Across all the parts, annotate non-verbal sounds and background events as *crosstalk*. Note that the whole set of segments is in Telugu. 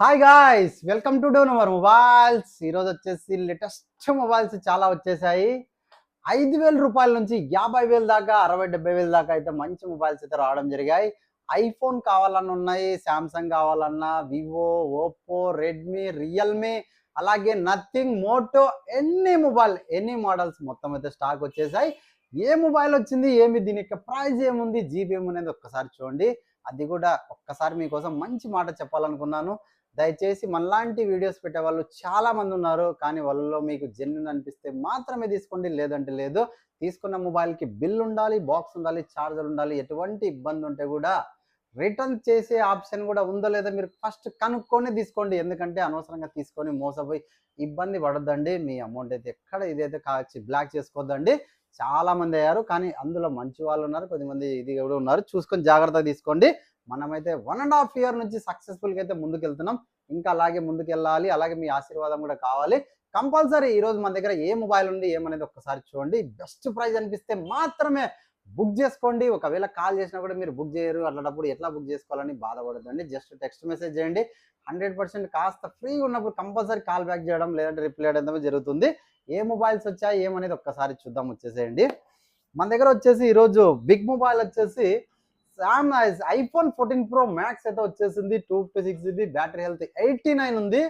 Hi guys welcome to Dhone our mobiles ఈరోజు వచ్చేసి లేటెస్ట్ మొబైల్స్ చాలా వచ్చేసాయి. ఐదు వేల రూపాయల నుంచి యాభై వేల దాకా అరవై డెబ్బై వేల దాకా అయితే మంచి మొబైల్స్ అయితే రావడం జరిగాయి. ఐఫోన్ కావాలన్నా ఉన్నాయి శాంసంగ్ కావాలన్నా వివో ఓప్పో రెడ్మీ రియల్మీ అలాగే నథింగ్ మోటో ఎన్ని మొబైల్ ఎన్ని మోడల్స్ మొత్తం అయితే స్టాక్ వచ్చేసాయి. ఏ మొబైల్ వచ్చింది ఏమి దీని యొక్క ప్రైజ్ ఏముంది జీబీ ఏముంది ఒక్కసారి చూడండి. అది కూడా ఒక్కసారి మీకోసం మంచి మాట చెప్పాలనుకున్నాను. దయచేసి మనలాంటి వీడియోస్ పెట్టే వాళ్ళు చాలా మంది ఉన్నారు. కానీ వాళ్ళలో మీకు జెన్యున్ అనిపిస్తే మాత్రమే తీసుకోండి. లేదంటే లేదు తీసుకున్న మొబైల్కి బిల్ ఉండాలి బాక్స్ ఉండాలి ఛార్జర్ ఉండాలి ఎటువంటి ఇబ్బంది ఉంటే కూడా రిటర్న్ చేసే ఆప్షన్ కూడా ఉందో లేదో మీరు ఫస్ట్ కనుక్కొని తీసుకోండి. ఎందుకంటే అనవసరంగా తీసుకొని మోసపోయి ఇబ్బంది పడద్దండి. మీ అమౌంట్ అయితే ఎక్కడ ఇదైతే కాచి బ్లాక్ చేసుకోవద్దండి చాలా మంది అయ్యారు. కానీ అందులో మంచి వాళ్ళు ఉన్నారు. కొద్దిమంది ఇది కూడా ఉన్నారు. చూసుకొని జాగ్రత్తగా తీసుకోండి. మనమైతే వన్ అండ్ హాఫ్ ఇయర్ నుంచి సక్సెస్ఫుల్గా అయితే ముందుకెళ్తున్నాం. ఇంకా అలాగే ముందుకెళ్ళాలి అలాగే మీ ఆశీర్వాదం కూడా కావాలి. కంపల్సరీ ఈరోజు మన దగ్గర ఏ మొబైల్ ఉంది ఏమనేది ఒక్కసారి చూడండి. బెస్ట్ ప్రైస్ అనిపిస్తే మాత్రమే బుక్ చేసుకోండి. ఒకవేళ కాల్ చేసినా కూడా మీరు బుక్ చేయరు. అట్లాంటప్పుడు ఎట్లా బుక్ చేసుకోవాలని బాధపడదండి జస్ట్ టెక్స్ట్ మెసేజ్ చేయండి. హండ్రెడ్ పర్సెంట్ కాస్త ఫ్రీగా ఉన్నప్పుడు కంపల్సరీ కాల్ బ్యాక్ చేయడం లేదంటే రిప్లై చేయడం జరుగుతుంది. ఏ మొబైల్స్ వచ్చాయి ఏమనేది ఒక్కసారి చూద్దాం వచ్చేసేయండి. మన దగ్గర వచ్చేసి ఈరోజు బిగ్ మొబైల్ వచ్చేసి శామ్ ఐఫోన్ ఫోర్టీన్ ప్రో మ్యాక్స్ అయితే వచ్చేసింది two fifty six GB battery health eighty nine ఉంది.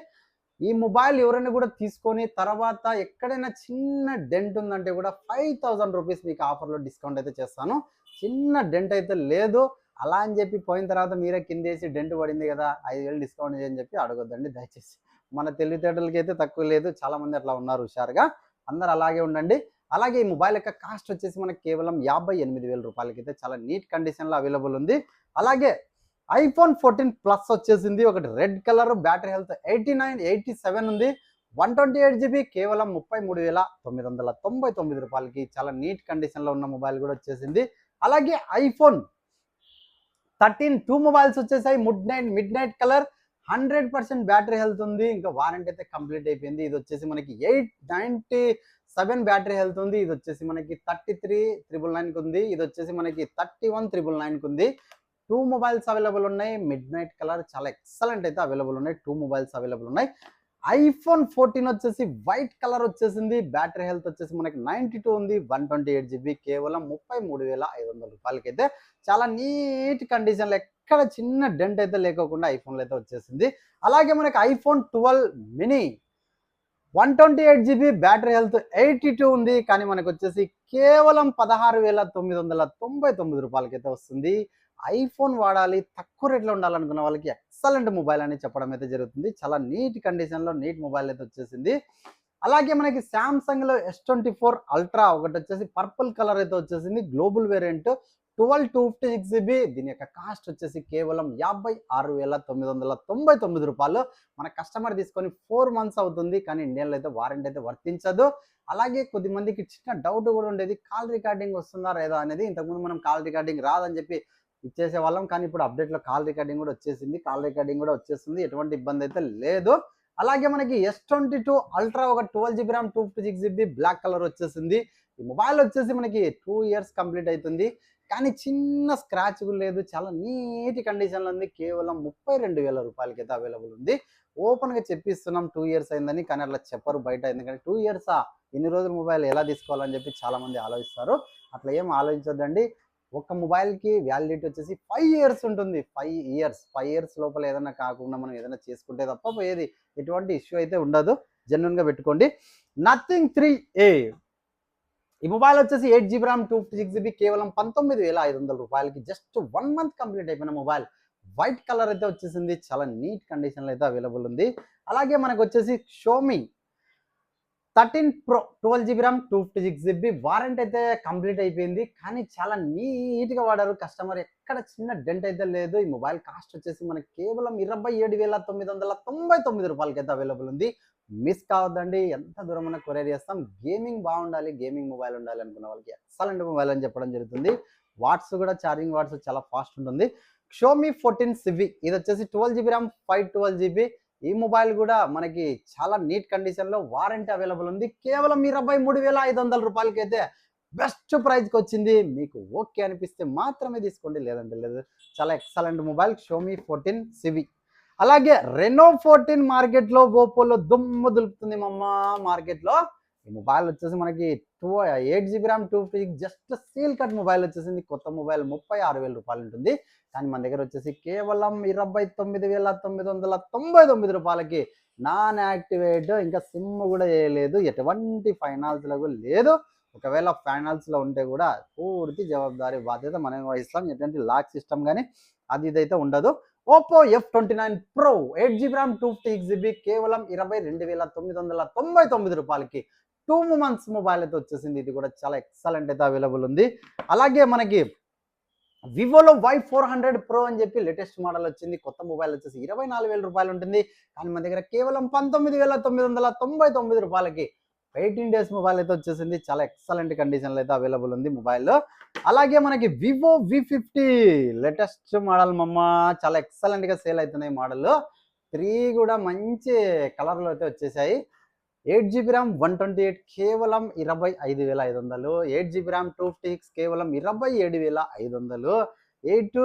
ఈ మొబైల్ ఎవరైనా కూడా తీసుకొని తర్వాత ఎక్కడైనా చిన్న డెంట్ ఉందంటే కూడా ఫైవ్ థౌసండ్ రూపీస్ మీకు ఆఫర్లో డిస్కౌంట్ అయితే చేస్తాను. చిన్న డెంట్ అయితే లేదు. అలా అని చెప్పి పోయిన తర్వాత మీరే కిందేసి డెంట్ పడింది కదా ఐదు వేలు డిస్కౌంట్ చేయని చెప్పి అడగొద్దండి దయచేసి. మన తెలివితేటలకి అయితే తక్కువ లేదు. చాలామంది అట్లా ఉన్నారు హుషారుగా. అందరు అలాగే ఉండండి. అలాగే ఈ మొబైల్ యొక్క కాస్ట్ వచ్చేసి మనకి కేవలం యాభై ఎనిమిది వేల రూపాయలకి అయితే చాలా నీట్ కండిషన్లో అవైలబుల్ ఉంది. అలాగే ఐఫోన్ ఫోర్టీన్ ప్లస్ వచ్చేసింది ఒకటి red colour battery health eighty nine eighty seven ఉంది. వన్ ట్వంటీ ఎయిట్ జీబీ కేవలం ముప్పై మూడు వేల తొమ్మిది వందల తొంభై తొమ్మిది రూపాయలకి చాలా నీట్ కండిషన్లో ఉన్న మొబైల్ కూడా వచ్చేసింది. అలాగే ఐఫోన్ థర్టీన్ టూ మొబైల్స్ వచ్చేసాయి midnight midnight colour hundred percent battery health ఉంది. ఇంకా వారంటీ అయితే కంప్లీట్ అయిపోయింది. ఇది వచ్చేసి మనకి eight ninety seven battery health ఉంది ఇది వచ్చేసి మనకి థర్టీ త్రీ త్రిబుల్ నైన్కి ఉంది ఇది వచ్చేసి మనకి థర్టీ వన్ త్రిబుల్ నైన్కి ఉంది. టూ మొబైల్స్ అవైలబుల్ ఉన్నాయి మిడ్ నైట్ కలర్ చాలా ఎక్సలెంట్ అయితే అవైలబుల్ ఉన్నాయి టూ మొబైల్స్ అవైలబుల్ ఉన్నాయి. ఐఫోన్ ఫోర్టీన్ వచ్చేసి వైట్ కలర్ వచ్చేసింది బ్యాటరీ హెల్త్ వచ్చేసి మనకి నైంటీ టూ ఉంది వన్ ట్వంటీ ఎయిట్ జీబీ కేవలం ముప్పై మూడు వేల ఐదు వందల రూపాయలకి అయితే చాలా నీట్ కండిషన్లో ఎక్కడ చిన్న డెంట్ అయితే లేకోకుండా ఐఫోన్లో అయితే వచ్చేసింది. అలాగే మనకి iPhone twelve mini one twenty eight GB battery health eighty two ఉంది కానీ మనకు వచ్చేసి కేవలం పదహారు వేల తొమ్మిది వందల తొంభై తొమ్మిది రూపాయలకైతే వస్తుంది. ఐఫోన్ వాడాలి తక్కువ రేట్లో ఉండాలనుకున్న వాళ్ళకి ఎక్సలెంట్ మొబైల్ అని చెప్పడం అయితే జరుగుతుంది. చాలా నీట్ కండిషన్లో నీట్ మొబైల్ అయితే వచ్చేసింది. అలాగే మనకి శాంసంగ్లో ఎస్ ట్వంటీ ఫోర్ అల్ట్రా ఒకటి వచ్చేసి పర్పుల్ కలర్ అయితే వచ్చేసింది. Global variant twelve two fifty six GB. దీని యొక్క కాస్ట్ వచ్చేసి కేవలం యాభై ఆరు వేల తొమ్మిది వందల తొంభై తొమ్మిది రూపాయలు. మన కస్టమర్ తీసుకొని ఫోర్ మంత్స్ అవుతుంది. కానీ ఇండియన్లో అయితే వారంటీ అయితే వర్తించదు. అలాగే కొద్ది మందికి చిన్న డౌట్ కూడా ఉండేది. కాల్ రికార్డింగ్ వస్తుందా లేదా అనేది ఇంతకుముందు మనం కాల్ రికార్డింగ్ రాదని చెప్పి ఇచ్చేసే వాళ్ళం. కానీ ఇప్పుడు అప్డేట్లో కాల్ రికార్డింగ్ కూడా వచ్చేసింది. కాల్ రికార్డింగ్ కూడా వచ్చేసింది ఎటువంటి ఇబ్బంది అయితే లేదు. అలాగే మనకి ఎస్ ట్వంటీ టూ అల్ట్రా ఒక twelve GB RAM two fifty six GB black colour వచ్చేసింది. ఈ మొబైల్ వచ్చేసి మనకి టూ ఇయర్స్ కంప్లీట్ అవుతుంది. కానీ చిన్న స్క్రాచ్ లేదు. చాలా నీట్ కండిషన్లో ఉంది. కేవలం ముప్పై రెండు వేల రూపాయలకి అయితే అవైలబుల్ ఉంది. ఓపెన్గా చెప్పిస్తున్నాం. టూ ఇయర్స్ అయిందని కానీ అట్లా చెప్పరు బయట. ఎందుకంటే టూ ఇయర్సా ఎన్ని రోజుల మొబైల్ ఎలా తీసుకోవాలని చెప్పి చాలామంది ఆలోచిస్తారు. అట్లా ఏం ఆలోచించొద్దండి. ఒక మొబైల్కి వ్యాలిడిటీ వచ్చేసి ఫైవ్ ఇయర్స్ ఉంటుంది. ఫైవ్ ఇయర్స్ ఫైవ్ ఇయర్స్ లోపల ఏదైనా కాకుండా మనం ఏదైనా చేసుకుంటే తప్ప పోయేది. ఎటువంటి ఇష్యూ అయితే ఉండదు. జెన్యున్గా పెట్టుకోండి. నథింగ్ త్రీ ఏ ఈ మొబైల్ వచ్చేసి eight GB RAM two fifty six GB కేవలం పంతొమ్మిది వేల ఐదు వందల రూపాయలకి జస్ట్ వన్ మంత్ కంప్లీట్ అయిపోయిన మొబైల్ వైట్ కలర్ అయితే వచ్చేసింది. చాలా నీట్ కండిషన్లో అయితే అవైలబుల్ ఉంది. అలాగే మనకు వచ్చేసి Xiaomi thirteen pro twelve GB RAM two fifty six GB warranty అయితే కంప్లీట్ అయిపోయింది. కానీ చాలా నీట్గా వాడారు. కస్టమర్ ఎక్కడ చిన్న డెంట్ అయితే లేదు. ఈ మొబైల్ కాస్ట్ వచ్చేసి మనకి కేవలం ఇరవై ఏడు వేల తొమ్మిది వందల తొంభై తొమ్మిది రూపాయలకి అయితే అవైలబుల్ ఉంది. మిస్ కావద్దండి. ఎంత దూరం అన్న కొరియర్ చేస్తాం. గేమింగ్ బాగుండాలి. గేమింగ్ మొబైల్ ఉండాలి అనుకున్న వాళ్ళకి ఎక్సలెంట్ మొబైల్ అని చెప్పడం జరుగుతుంది. వాట్స్ కూడా ఛార్జింగ్ వాట్స్ చాలా ఫాస్ట్ ఉంటుంది. షోమీ ఫోర్టీన్ సివి ఇది వచ్చేసి twelve GB RAM five twelve GB ఈ మొబైల్ కూడా మనకి చాలా నీట్ కండిషన్లో వారంటీ అవైలబుల్ ఉంది. కేవలం ఇరవై మూడు వేల ఐదు వందల రూపాయలకైతే బెస్ట్ ప్రైజ్కి వచ్చింది. మీకు ఓకే అనిపిస్తే మాత్రమే తీసుకోండి. లేదంటే లేదు. చాలా excellent mobile Xiaomi fourteen Civi అలాగే రెనో ఫోర్టీన్ మార్కెట్లో ఓపోలో దుమ్ము దులుపుతుంది మమ్మ మార్కెట్లో. ఈ మొబైల్ వచ్చేసి మనకి two eight GB RAM two fifty just seal cut mobile వచ్చేసింది. కొత్త మొబైల్ ముప్పై ఆరు వేల రూపాయలు ఉంటుంది. కానీ మన దగ్గర వచ్చేసి కేవలం ఇరవై తొమ్మిది వేల తొమ్మిది వందల తొంభై తొమ్మిది రూపాయలకి నాన్ యాక్టివేట్ ఇంకా సిమ్ కూడా వేయలేదు. ఎటువంటి ఫైనాన్స్లకు లేదు. ఒకవేళ ఫైనాన్స్లో ఉంటే కూడా పూర్తి జవాబారి బాధ్యత మనం వహిస్తాం. ఎటువంటి లాక్ సిస్టమ్ కానీ అది ఇదైతే ఉండదు. Oppo F twenty nine pro eight GB RAM two fifty GB కేవలం ఇరవై రెండు వేల తొమ్మిది వందల తొంభై తొమ్మిది రూపాయలకి. టూ మంత్స్ మొబైల్ అయితే వచ్చేసింది. ఇది కూడా చాలా ఎక్సలెంట్ అయితే అవైలబుల్ ఉంది. అలాగే మనకి వివోలో వై ఫోర్ హండ్రెడ్ ప్రో అని చెప్పి లేటెస్ట్ మోడల్ వచ్చింది. కొత్త మొబైల్ వచ్చేసి ఇరవై నాలుగు వేల రూపాయలు ఉంటుంది. కానీ మన దగ్గర కేవలం పంతొమ్మిది వేల తొమ్మిది వందల తొంభై తొమ్మిది రూపాయలకి ఎయిటీన్ డేస్ మొబైల్ అయితే వచ్చేసింది. చాలా ఎక్సలెంట్ కండిషన్లో అయితే అవైలబుల్ ఉంది మొబైల్లో అలాగే మనకి Vivo V fifty latest model మమ్మ. చాలా ఎక్సలెంట్గా సేల్ అవుతున్నాయి మోడల్ త్రీ కూడా మంచి కలర్లో అయితే వచ్చేసాయి. Eight GB RAM one twenty eight కేవలం ఇరవై ఐదు వేల ఐదు వందలు. Eight GB RAM two fifty కేవలం ఇరవై ఏడు వేల ఐదు వందలు. Eight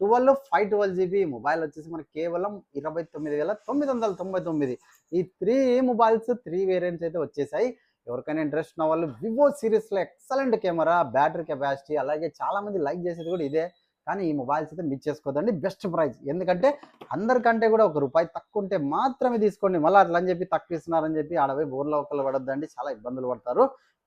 twelve five twelve GB mobile వచ్చేసి మనకి కేవలం ఇరవై తొమ్మిది వేల తొమ్మిది వందల తొంభై తొమ్మిది. ఈ త్రీ మొబైల్స్ త్రీ వేరియంట్స్ అయితే వచ్చేసాయి. ఎవరికైనా ఇంట్రెస్ట్ ఉన్న వాళ్ళు వివో సిరీస్లో ఎక్సలెంట్ కెమెరా బ్యాటరీ కెపాసిటీ అలాగే చాలామంది లైక్ చేసేది కూడా ఇదే. కానీ ఈ మొబైల్స్ అయితే మిస్ చేసుకోదండి. బెస్ట్ ప్రైస్ ఎందుకంటే అందరికంటే కూడా ఒక రూపాయి తక్కువ ఉంటే మాత్రమే తీసుకోండి. మళ్ళీ అట్లా అని చెప్పి తక్కువ ఇస్తున్నారని చెప్పి ఆడపోయి బోర్లో ఒకళ్ళు పడద్దండి. చాలా ఇబ్బందులు పడతారు.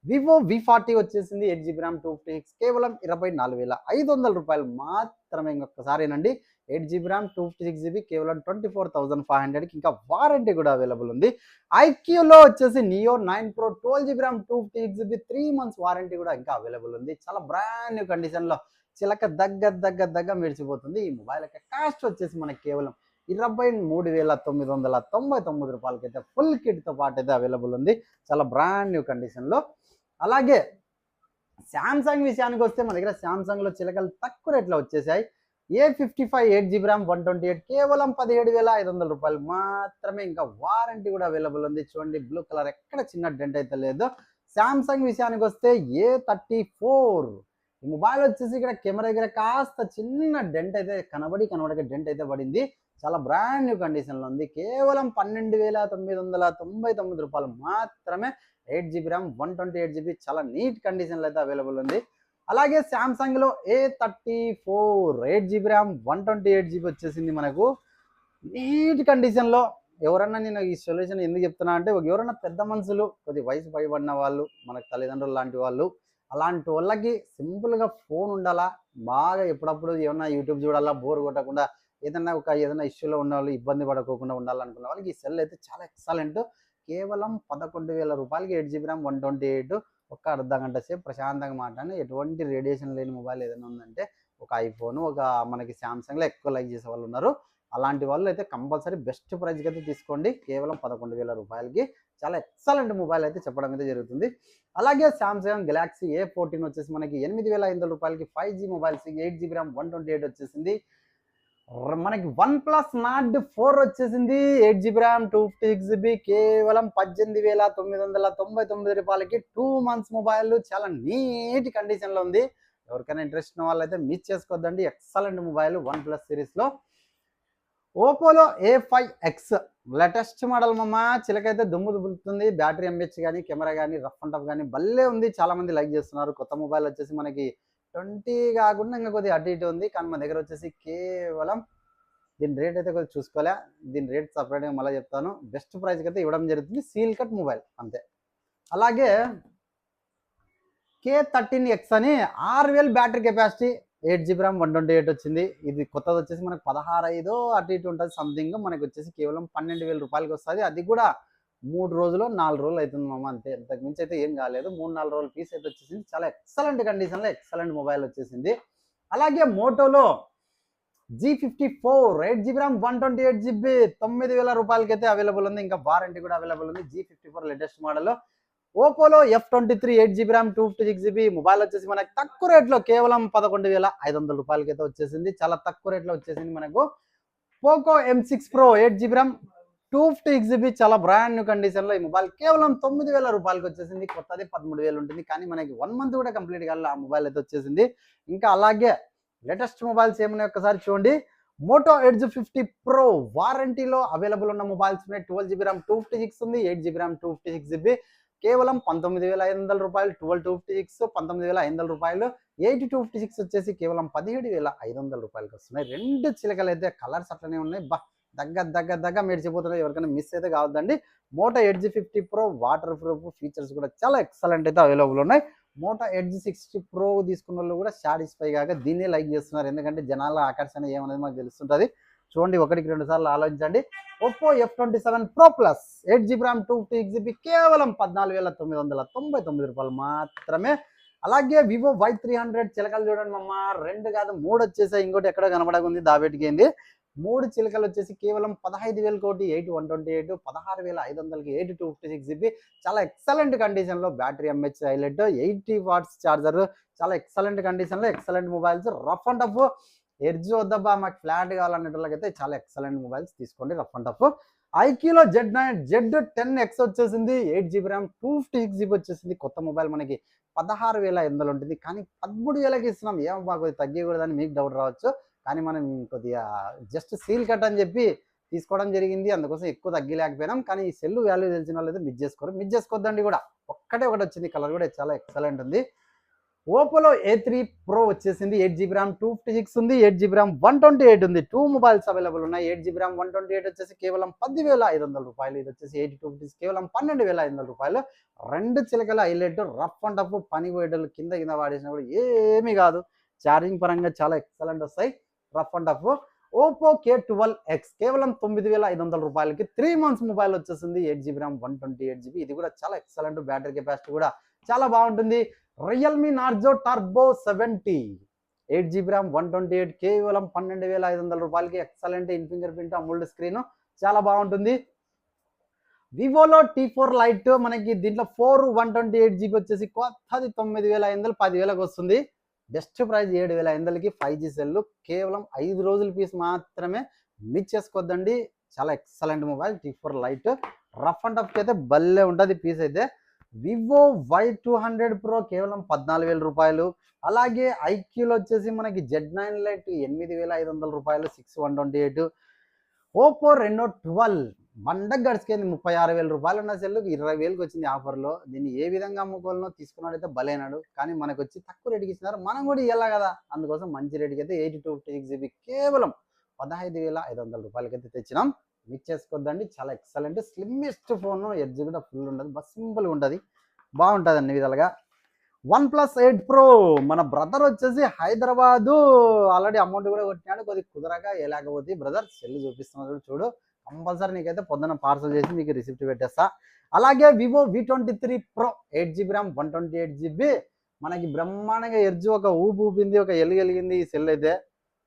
వివో వి ఫార్టీ వచ్చేసింది eight GB RAM two fifty six కేవలం ఇరవై నాలుగు వేల ఐదు వందల రూపాయలు మాత్రమే ఇంకొకసారేనండి. Eight GB RAM two fifty six GB కేవలం ట్వంటీ ఫోర్ థౌసండ్ ఫైవ్ హండ్రెడ్కి ఇంకా వారంటీ కూడా అవైలబుల్ ఉంది. ఐక్యూలో వచ్చేసి Neo nine pro twelve GB RAM two fifty six GB three months warranty కూడా ఇంకా అవైలబుల్ ఉంది. చాలా బ్రాండ్ న్యూ కండిషన్లో చిలక దగ్గర దగ్గర దగ్గర మెరిచిపోతుంది ఈ మొబైల్ యొక్క కాస్ట్ వచ్చేసి మనకి కేవలం ఇరవై మూడు వేల తొమ్మిది వందల తొంభై తొమ్మిది రూపాయలకైతే ఫుల్ కిట్తో పాటు అయితే అవైలబుల్ ఉంది. చాలా బ్రాండ్ న్యూ కండిషన్లో అలాగే శాంసంగ్ విషయానికి వస్తే మన దగ్గర శాంసంగ్లో చిలకలు తక్కువ రేట్లో వచ్చేసాయి. A fifty five eight GB RAM one twenty eight కేవలం పదిహేడు వేల ఐదు వందల రూపాయలు మాత్రమే. ఇంకా వారంటీ కూడా అవైలబుల్ ఉంది. చూడండి బ్లూ కలర్ ఎక్కడ చిన్న డెంట్ అయితే లేదు. శాంసంగ్ విషయానికి వస్తే ఏ థర్టీ ఫోర్. ఈ మొబైల్ వచ్చేసి ఇక్కడ కెమెరా దగ్గర కాస్త చిన్న డెంట్ అయితే కనబడి కనబడక డెంట్ అయితే పడింది. చాలా బ్రాండ్ న్యూ కండిషన్లో ఉంది. కేవలం పన్నెండు వేల తొమ్మిది వందల తొంభై తొమ్మిది రూపాయలు మాత్రమే eight GB RAM one twenty eight GB చాలా నీట్ కండిషన్లో అయితే అవైలబుల్ ఉంది. అలాగే శాంసంగ్లో A thirty four eight GB RAM one twenty eight GB వచ్చేసింది మనకు. నీట్ కండిషన్లో ఎవరన్నా నేను ఈ సొల్యూషన్ ఎందుకు చెప్తున్నా అంటే ఎవరైనా ఎవరన్నా పెద్ద మనుషులు కొద్ది వయసు పైబడిన వాళ్ళు మనకు తల్లిదండ్రులు లాంటి వాళ్ళు అలాంటి వాళ్ళకి సింపుల్గా ఫోన్ ఉండాలా? బాగా ఎప్పుడప్పుడు ఏమన్నా యూట్యూబ్ చూడాలా? బోర్ కొట్టకుండా ఏదన్నా ఒక ఏదైనా ఇష్యూలో ఉన్న వాళ్ళు ఇబ్బంది పడకోకుండా ఉండాలనుకున్న వాళ్ళకి ఈ సెల్ అయితే చాలా ఎక్సలెంట్. కేవలం పదకొండు వేల రూపాయలకి eight GB RAM one twenty eight ఒక అర్ధ గంట సేపు ప్రశాంతంగా మాట్లాడిన ఎటువంటి రేడియేషన్ లేని మొబైల్ ఏదైనా ఉందంటే ఒక ఐఫోన్ ఒక మనకి శాంసంగ్లో ఎక్కువ లైక్ చేసే వాళ్ళు ఉన్నారు. అలాంటి వాళ్ళు అయితే కంపల్సరీ బెస్ట్ ప్రైస్కి అయితే తీసుకోండి. కేవలం పదకొండు వేల రూపాయలకి చాలా ఎక్సలెంట్ మొబైల్ అయితే చెప్పడం అయితే జరుగుతుంది. అలాగే సామ్సంగ్ గెలాక్సీ ఏ ఫోర్టీన్ వచ్చేసి మనకి ఎనిమిది వేల ఐదు వందల రూపాయలకి five G mobiles eight GB RAM one twenty eight వచ్చేసింది. మనకి వన్ ప్లస్ నాట్ ఫోర్ వచ్చేసింది. Eight GB RAM two fifty six GB కేవలం పద్దెనిమిది వేల తొమ్మిది వందల తొంభై తొమ్మిది రూపాయలకి టూ మంత్స్ మొబైల్. చాలా నీట్ కండిషన్లో ఉంది. ఎవరికైనా ఇంట్రెస్ట్ ఉన్న వాళ్ళైతే మిస్ చేసుకోవద్దండి ఎక్సలెంట్ మొబైల్ వన్ ప్లస్ సిరీస్లో. ఓపోలో A five X latest model మమ్మ చిలకైతే దుమ్ము దుబ్బుతుంది. బ్యాటరీ ఎంబెచ్ కానీ కెమెరా కానీ రఫ్ అండ్ టఫ్ కానీ భలే ఉంది. చాలామంది లైక్ చేస్తున్నారు. కొత్త మొబైల్ వచ్చేసి మనకి ట్వంటీ కాకుండా ఇంకా కొద్దిగా అటు ఇటు ఉంది. కానీ మన దగ్గర వచ్చేసి కేవలం దీని రేట్ అయితే కొద్దిగా చూసుకోలే. దీని రేట్ సపరేట్గా మళ్ళీ చెప్తాను. బెస్ట్ ప్రైస్కి అయితే ఇవ్వడం జరుగుతుంది. సీల్ కట్ మొబైల్ అంతే. అలాగే కే థర్టీన్ ఎక్స్ అని ఆరు వేలు battery capacity eight GB RAM one twenty eight వచ్చింది. ఇది కొత్తది వచ్చేసి మనకు పదహారు ఐదో అటు ఇటు ఉంటుంది. సంథింగ్ మనకు వచ్చేసి కేవలం పన్నెండు వేల రూపాయలకి వస్తుంది. అది కూడా మూడు రోజులు నాలుగు రోజులు అవుతుంది మామ అంతే. ఇంతకు మించి అయితే ఏం కాలేదు. మూడు నాలుగు రోజుల పీస్ అయితే వచ్చేసింది. చాలా ఎక్సలెంట్ కండిషన్లో ఎక్సలెంట్ మొబైల్ వచ్చేసింది. అలాగే మోటోలో G fifty four eight GB RAM one twenty eight GB తొమ్మిది వేల రూపాయలకి అయితే అవైలబుల్ ఉంది. ఇంకా వారంటీ కూడా అవైలబుల్ ఉంది. G fifty four latest model ఓపోలో F twenty three eight GB RAM two fifty six GB mobile వచ్చేసి మనకి తక్కువ రేట్లో కేవలం పదకొండు వేల ఐదు వందల రూపాయలకి అయితే వచ్చేసింది. చాలా తక్కువ రేట్లో వచ్చేసింది మనకు Poco M six pro eight GB RAM two fifty GB చాలా బ్రాండ్ న్యూ కండిషన్లో ఈ మొబైల్ కేవలం తొమ్మిది వేల రూపాయలకి వచ్చేసింది. కొత్తది పదమూడు వేలు ఉంటుంది. కానీ మనకి వన్ మంత్ కూడా కంప్లీట్ కాలేదు. ఆ మొబైల్ అయితే వచ్చేసింది. ఇంకా అలాగే లేటెస్ట్ మొబైల్స్ ఏమున్నాయి ఒక్కసారి చూడండి. మోటో ఎడ్జ్ ఫిఫ్టీ ప్రో వారంటీలో అవైలబుల్ ఉన్న మొబైల్స్ ఉన్నాయి. Twelve GB RAM two fifty six ఉంది. Eight GB RAM two fifty six GB కేవలం పంతొమ్మిది వేల ఐదు వందల రూపాయలు. ట్వెల్వ్ టూ ఫిఫ్టీ సిక్స్ పంతొమ్మిది వేల ఐదు వందల రూపాయలు. ఎయిట్ టూ ఫిఫ్టీ సిక్స్ వచ్చేసి కేవలం పదిహేడు వేల ఐదు వందల రూపాయలకి వస్తున్నాయి. రెండు చిలకలు అయితే కలర్స్ అట్లనే ఉన్నాయి. బా దగ్గర దగ్గర దగ్గర మెడిచిపోతున్నారు ఎవరికైనా మిస్ అయితే కావద్దండి. Moto edge fifty pro waterproof features కూడా చాలా ఎక్సలెంట్ అయితే అవైలబుల్ ఉన్నాయి. మోటో ఎడ్జ్ సిక్స్టీ ప్రో తీసుకున్న వాళ్ళు కూడా సాటిస్ఫై కాక దీన్నే లైక్ చేస్తున్నారు. ఎందుకంటే జనాల ఆకర్షణ ఏమనేది మాకు తెలుస్తుంటుంది. చూడండి ఒకటికి రెండు సార్లు ఆలోచించండి. Oppo F twenty seven pro plus eight GB RAM two fifty GB కేవలం పద్నాలుగు వేల తొమ్మిది వందల తొంభై తొమ్మిది రూపాయలు మాత్రమే. అలాగే వివో వై త్రీ హండ్రెడ్ చిలకలు చూడండి మమ్మ రెండు కాదు మూడు వచ్చేసాయి. ఇంకోటి ఎక్కడో కనబడకుంది. దాబెట్టికింది మూడు చిలకలు వచ్చేసి కేవలం పదహైదు వేల కోటి ఎయిట్ వన్ ట్వంటీ ఎయిట్ పదహారు వేల ఐదు వందలకి eight two fifty six GB. చాలా ఎక్సలెంట్ కండిషన్లో battery MH highlight eighty watts charger చాలా ఎక్సలెంట్ కండిషన్లో excellent mobiles rough and tough edge వద్దబ్బా మాకు ఫ్లాట్ కావాలనేటోళ్ళకైతే చాలా ఎక్సలెంట్ మొబైల్స్ తీసుకోండి rough and tough ఐక్యూలో Z nine Z ten X వచ్చేసింది eight GB RAM two fifty six GB వచ్చేసింది. కొత్త మొబైల్ మనకి పదహారు వేల ఐదు వందలు ఉంటుంది. కానీ పదమూడు వేలకి ఇస్తున్నాం. ఏం మాకు తగ్గకూడదని మీకు డౌట్ రావచ్చు. కానీ మనం కొద్దిగా జస్ట్ సీల్ కట్ అని చెప్పి తీసుకోవడం జరిగింది. అందుకోసం ఎక్కువ తగ్గిలేకపోయినాం. కానీ ఈ సెల్ వాల్యూ తెలిసిన వాళ్ళు అయితే మిస్ చేసుకోరు. మిస్ చేసుకోవద్దండి కూడా. ఒక్కటే ఒకటి వచ్చింది. కలర్ కూడా చాలా ఎక్సలెంట్ ఉంది. ఓపోలో ఏ త్రీ ప్రో వచ్చేసింది. Eight GB RAM two fifty six ఉంది. Eight GB RAM one twenty eight ఉంది. టూ మొబైల్స్ అవైలబుల్ ఉన్నాయి. Eight GB RAM one twenty eight వచ్చేసి కేవలం పది వేల ఐదు వందల రూపాయలు. ఇది వచ్చేసి ఎయిటీ టూ ఫిఫ్టీ కేవలం పన్నెండు వేల ఐదు వందల రూపాయలు. రెండు చిలకల హైలైట్ రఫ్ అండ్ టఫ్ పని పోయేటోళ్ళు కింద కింద వాడేసినా కూడా ఏమీ కాదు. ఛార్జింగ్ పరంగా చాలా ఎక్సలెంట్ వస్తాయి. Rough and tough Oppo K twelve X కేవలం తొమ్మిది వేల ఐదు వందల రూపాయలకి త్రీ మంత్స్ మొబైల్ వచ్చేసింది. Eight GB RAM one twenty eight GB ఇది కూడా చాలా ఎక్సలెంట్ బ్యాటరీ కెపాసిటీ కూడా చాలా బాగుంటుంది. Realme Narzo turbo seventy eight GB RAM one twenty eight కేవలం పన్నెండు వేల ఐదు వందల రూపాయలకి excellent in fingerprint AMOLED screen చాలా బాగుంటుంది. వివోలో టీ ఫోర్ లైట్ మనకి దీంట్లో four one twenty eight GB వచ్చేసి కొత్తది తొమ్మిది వేల ఐదు వందలు పదివేలకు వస్తుంది. బెస్ట్ ప్రైస్ ఏడు వేల ఐదులకి ఫైవ్ జీ సెల్ కేవలం ఐదు రోజుల పీస్ మాత్రమే మిస్ చేసుకోవద్దండి. చాలా excellent mobile T four lite rough and టఫ్కి అయితే భలే ఉంటుంది పీస్ అయితే. Vivo Y two hundred pro కేవలం పద్నాలుగు వేల రూపాయలు. అలాగే ఐక్యూలో వచ్చేసి మనకి జెడ్ నైన్ లైట్ ఎనిమిది వేల ఐదు వందల రూపాయలు six one twenty eight Oppo రెండో ట్వెల్వ్ బండకు గడిచిపోయింది ముప్పై ఆరు వేల రూపాయలు ఉన్న సెల్లుకి ఇరవై వేలకు వచ్చింది ఆఫర్లో. దీన్ని ఏ విధంగా అమ్ముకోవాలనో తీసుకున్నాడైతే బలైనాడు. కానీ మనకు వచ్చి తక్కువ రేటుకి ఇచ్చినారు మనం కూడా ఇవ్వాలి కదా? అందుకోసం మంచి రేటుకి అయితే eighty two fifty six GB కేవలం పదహైదు వేల ఐదు వందల రూపాయలకైతే తెచ్చినాం. మిక్స్ చేసుకోద్దండి. చాలా ఎక్సలెంట్ స్లిమ్మెస్ట్ ఫోన్. ఎడ్జ్ కూడా ఫుల్ ఉండదు. బస్ సింపుల్గా ఉంటుంది. బాగుంటుంది అన్ని విధాలుగా వన్ ప్లస్ ఎయిట్ ప్రో. మన బ్రదర్ వచ్చేసి హైదరాబాదు. ఆల్రెడీ అమౌంట్ కూడా కొట్టినాడు. కొద్దిగా కుదరగా ఎలాగపోతే బ్రదర్ సెల్ చూపిస్తున్నాడు చూడు. కంపల్సరీ నీకైతే పొద్దున పార్సల్ చేసి మీకు రిసిప్ట్ పెట్టేస్తా. అలాగే Vivo V twenty three pro eight GB RAM one twenty eight GB. మనకి బ్రహ్మాండంగా ఎర్జు ఒక ఊపు ఊపింది ఒక ఎలుగెలిగింది ఈ సెల్ అయితే.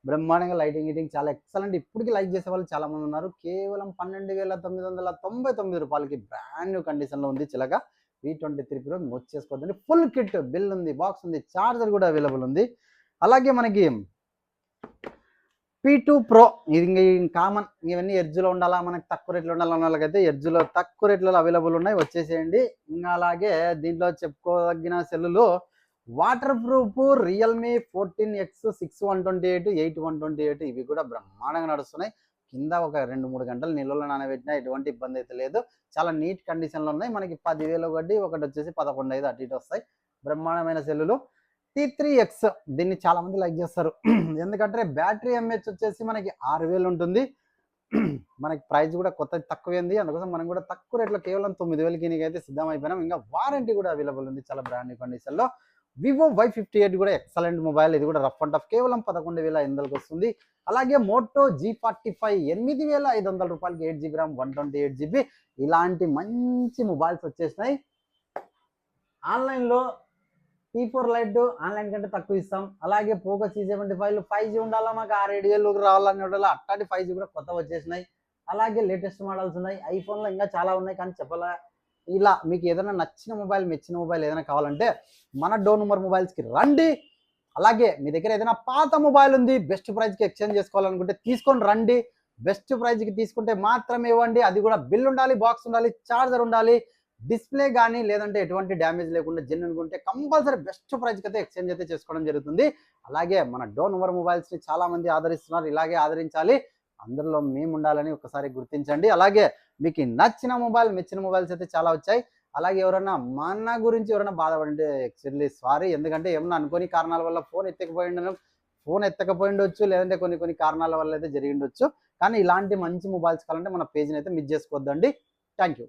బ్రహ్మాండంగా లైటింగ్ గిటింగ్ చాలా ఎక్సలెంట్. ఇప్పటికి లైక్ చేసే వాళ్ళు చాలా మంది ఉన్నారు. కేవలం పన్నెండు వేల తొమ్మిది వందల తొంభై తొమ్మిది రూపాయలకి బ్రాండ్ న్యూ కండిషన్లో ఉంది చిలక. వి ట్వంటీ త్రీ ప్రో వచ్చేసుకోవద్దండి ఫుల్ కిట్ బిల్ ఉంది బాక్స్ ఉంది చార్జర్ కూడా అవైలబుల్ ఉంది. అలాగే మనకి పీ టూ ప్రో ఇది కామన్ ఇవన్నీ ఎర్జులో ఉండాలా? మనకి తక్కువ రేట్లో ఉండాలన్న వాళ్ళకైతే ఎర్జులో తక్కువ రేట్లలో అవైలబుల్ ఉన్నాయి. వచ్చేసేయండి. ఇంకా అలాగే దీంట్లో చెప్పుకోదగిన సెల్లులు waterproof Realme fourteen X six one twenty eight eight one twenty eight ఇవి కూడా బ్రహ్మాండంగా నడుస్తున్నాయి. కింద ఒక రెండు మూడు గంటలు నీళ్ళలో నానబెట్టినా ఎటువంటి ఇబ్బంది అయితే లేదు. చాలా నీట్ కండిషన్లో ఉన్నాయి. మనకి పదివేలు ఒకటి ఒకటి వచ్చేసి పదకొండు ఐదు అటు ఇటు వస్తాయి. బ్రహ్మాండమైన సెల్లులు. టీ త్రీ ఎక్స్ దీన్ని చాలా మంది లైక్ చేస్తారు. *clears throat* ఎందుకంటే బ్యాటరీ ఎంహెచ్ వచ్చేసి మనకి ఆరు వేలు ఉంటుంది. *clears throat* మనకి ప్రైస్ కూడా కొత్త తక్కువైంది. అందుకోసం మనం కూడా తక్కువ రేట్లో కేవలం తొమ్మిది వేలకి నీకైతే సిద్ధం అయిపోయినాం ఇంకా వారంటీ కూడా అవైలబుల్ ఉంది చాలా బ్రాండ్ కండిషన్లో వివో వై ఫిఫ్టీ ఎయిట్ కూడా ఎక్సలెంట్ మొబైల్ ఇది కూడా రఫ్ అండ్ టఫ్ కేవలం పదకొండు వేల ఐదు వస్తుంది. అలాగే మోటో జీ ఫార్టీ ఫైవ్ ఎనిమిది వేల ఐదు వందల రూపాయలకి eight GB RAM one twenty eight GB. ఇలాంటి మంచి మొబైల్స్ వచ్చేసినాయి. ఆన్లైన్లో టీ ఫోర్ లైట్ ఆన్లైన్ కంటే తక్కువ ఇస్తాం. అలాగే Poco C seventy five five G ఉండాలా? మాకు ఆరు ఏడు రావాలని ఉండాలి అట్లాంటి ఫైవ్ జీ కూడా కొత్త వచ్చేసినాయి. అలాగే లేటెస్ట్ మోడల్స్ ఉన్నాయి. ఐఫోన్లో ఇంకా చాలా ఉన్నాయి కానీ చెప్పాలా? ఇలా మీకు ఏదైనా నచ్చిన మొబైల్ మెచ్చిన మొబైల్ ఏదైనా కావాలంటే మన డో నెంబర్ మొబైల్స్కి రండి. అలాగే మీ దగ్గర ఏదైనా పాత మొబైల్ ఉంది బెస్ట్ ప్రైజ్కి ఎక్స్చేంజ్ చేసుకోవాలనుకుంటే తీసుకొని రండి. బెస్ట్ ప్రైజ్కి తీసుకుంటే మాత్రమే ఇవ్వండి. అది కూడా బిల్ ఉండాలి బాక్స్ ఉండాలి చార్జర్ ఉండాలి. డిస్ప్లే కానీ లేదంటే ఎటువంటి డ్యామేజ్ లేకుండా జెన్యున్ ఉంటే కంపల్సరీ బెస్ట్ ప్రైస్కి అయితే ఎక్స్చేంజ్ అయితే చేసుకోవడం జరుగుతుంది. అలాగే మన డోన్ ఓవర్ మొబైల్స్ని చాలామంది ఆదరిస్తున్నారు. ఇలాగే ఆదరించాలి. అందరిలో మేము ఉండాలని ఒకసారి గుర్తించండి. అలాగే మీకు నచ్చిన మొబైల్ మెచ్చిన మొబైల్స్ అయితే చాలా వచ్చాయి. అలాగే ఎవరైనా మన గురించి ఎవరైనా బాధపడింటే యాక్చువల్లీ సారీ. ఎందుకంటే ఏమన్నా అనుకోని కారణాల వల్ల ఫోన్ ఎత్తకపోయిండను ఫోన్ ఎత్తకపోయి ఉండొచ్చు లేదంటే కొన్ని కొన్ని కారణాల వల్ల అయితే జరిగి ఉండొచ్చు కానీ ఇలాంటి మంచి మొబైల్స్ కావాలంటే మన పేజ్ని అయితే మిస్ చేసుకోవద్దండి. Thank you.